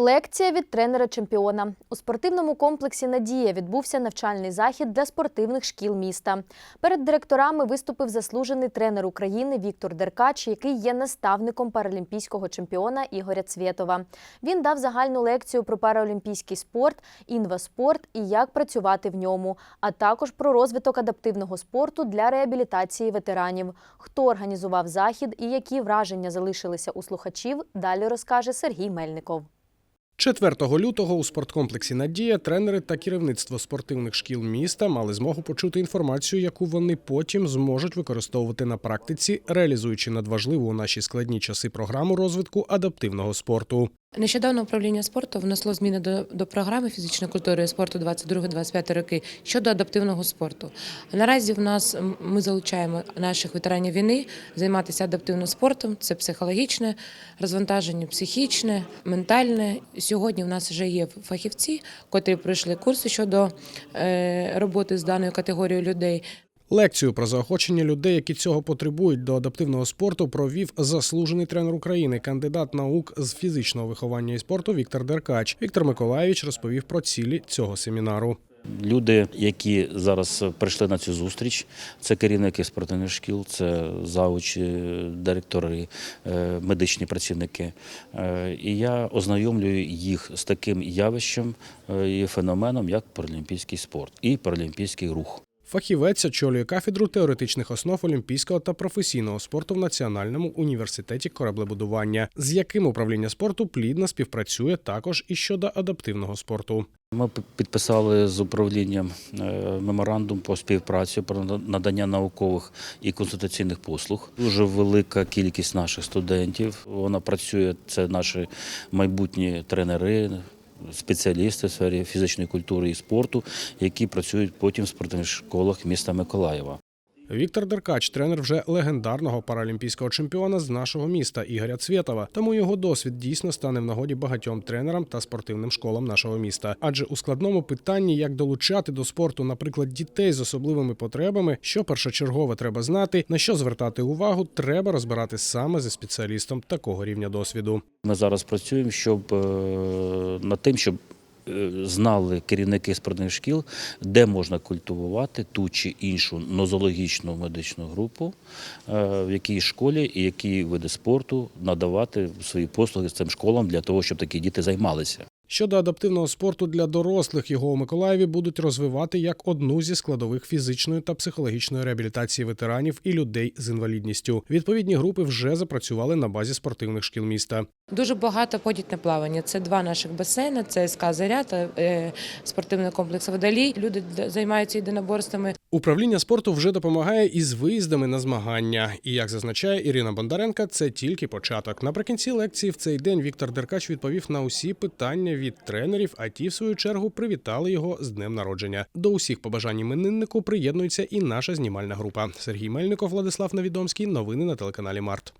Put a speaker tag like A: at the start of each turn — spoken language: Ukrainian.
A: Лекція від тренера чемпіона у спортивному комплексі Надія відбувся навчальний захід для спортивних шкіл міста. Перед директорами виступив заслужений тренер України Віктор Деркач, який є наставником паралімпійського чемпіона Ігоря Цвєтова. Він дав загальну лекцію про параолімпійський спорт, інваспорт і як працювати в ньому, а також про розвиток адаптивного спорту для реабілітації ветеранів. Хто організував захід і які враження залишилися у слухачів, далі розкаже Сергій Мельников.
B: 4 лютого у спорткомплексі Надія тренери та керівництво спортивних шкіл міста мали змогу почути інформацію, яку вони потім зможуть використовувати на практиці, реалізуючи надважливу у наші складні часи програму розвитку адаптивного спорту.
C: Нещодавно управління спорту внесло зміни до, до програми фізичної культури і спорту 22-25 роки щодо адаптивного спорту. Наразі в нас ми залучаємо наших ветеранів війни займатися адаптивним спортом. Це психологічне розвантаження, психічне, ментальне. Сьогодні в нас вже є фахівці, котрі пройшли курси щодо е, роботи з даною категорією людей.
B: Лекцію про заохочення людей, які цього потребують до адаптивного спорту, провів заслужений тренер України, кандидат наук з фізичного виховання і спорту Віктор Деркач. Віктор Миколаєвич розповів про цілі цього семінару.
D: Люди, які зараз прийшли на цю зустріч, це керівники спортивних шкіл, це заучі, директори, е, медичні працівники. Е, І я ознайомлюю їх з таким явищем е, і феноменом, як паралімпійський спорт і паралімпійський рух.
B: Фахівець очолює кафедру теоретичних основ олімпійського та професійного спорту в Національному університеті кораблебудування, з яким управління спорту плідно співпрацює також і щодо адаптивного спорту.
D: Ми підписали з управлінням е, меморандум по співпраці про надання наукових і консультаційних послуг. Дуже велика кількість наших студентів. Вона працює. Це наші майбутні тренери. Спеціалісти в сфері фізичної культури і спорту, які працюють потім в спортивних школах міста Миколаєва.
B: Віктор Деркач, тренер вже легендарного паралімпійського чемпіона з нашого міста Ігоря Цвєтова. Тому його досвід дійсно стане в нагоді багатьом тренерам та спортивним школам нашого міста. Адже у складному питанні, як долучати до спорту, наприклад, дітей з особливими потребами, що першочергово треба знати, на що звертати увагу, треба розбирати саме зі спеціалістом такого рівня досвіду.
D: Ми зараз працюємо, щоб е, над тим, щоб знали керівники спортивних шкіл, де можна культивувати ту чи іншу нозологічну медичну групу, е, в якій школі і які види спорту надавати свої послуги з цим школам для того, щоб такі діти займалися.
B: Щодо адаптивного спорту для дорослих, його у Миколаєві будуть розвивати як одну зі складових фізичної та психологічної реабілітації ветеранів і людей з інвалідністю. Відповідні групи вже запрацювали на базі спортивних шкіл міста.
C: Дуже багато ходять на плавання. Це два наших басейни, це СК «Заря» та е, спортивний комплекс Водолій. Люди займаються єдиноборствами.
B: Управління спорту вже допомагає із виїздами на змагання. І як зазначає Ірина Бондаренка, це тільки початок. Наприкінці лекції в цей день Віктор Деркач відповів на усі питання від тренерів, а ті, в свою чергу, привітали його з днем народження. До усіх побажань імениннику приєднується і наша знімальна група. Сергій Мельников, Владислав Навідомський. Новини на телеканалі Март.